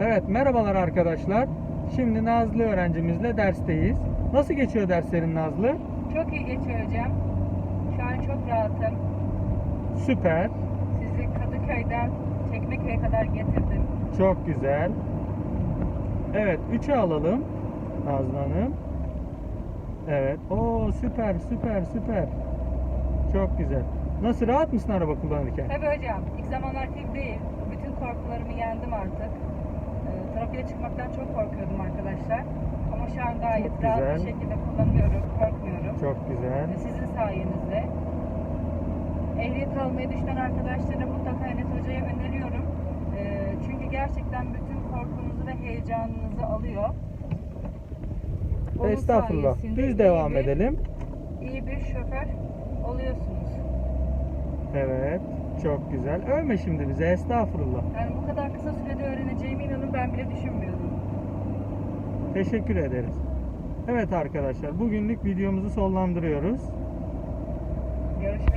Evet, merhabalar arkadaşlar. Şimdi Nazlı öğrencimizle dersteyiz. Nasıl geçiyor derslerin Nazlı? Çok iyi geçiyor hocam. Şu an çok rahatım. Süper, Sizi Kadıköy'den Çekmeköy'e kadar getirdim. çok güzel. Evet, 3'e alalım Nazlı Hanım. Evet, o süper, süper, süper. Çok güzel. Nasıl rahat mısın araba kullanırken? Tabii hocam ilk zamanlar gibi değil. Bütün korkularımı yendim artık. Trafiğe çıkmaktan çok korkuyordum arkadaşlar. Ama şu an gayet Çok rahat güzel. bir şekilde kullanıyorum, korkmuyorum. Çok güzel. Ve Sizin sayenizde. Ehliyet almayı düşünen arkadaşlara mutlaka Enes Hoca'ya öneriyorum. Ee, çünkü gerçekten bütün korkunuzu ve heyecanınızı alıyor. Onun Estağfurullah. iyi devam bir- edelim. İyi bir şoför oluyorsunuz. Evet, çok güzel. Övme şimdi bize, estağfurullah. Yani bu kadar kısa sürede öğreneceğimi inanın ben bile düşünmüyordum. Teşekkür ederiz. Evet arkadaşlar, bugünlük videomuzu sonlandırıyoruz. Görüşmek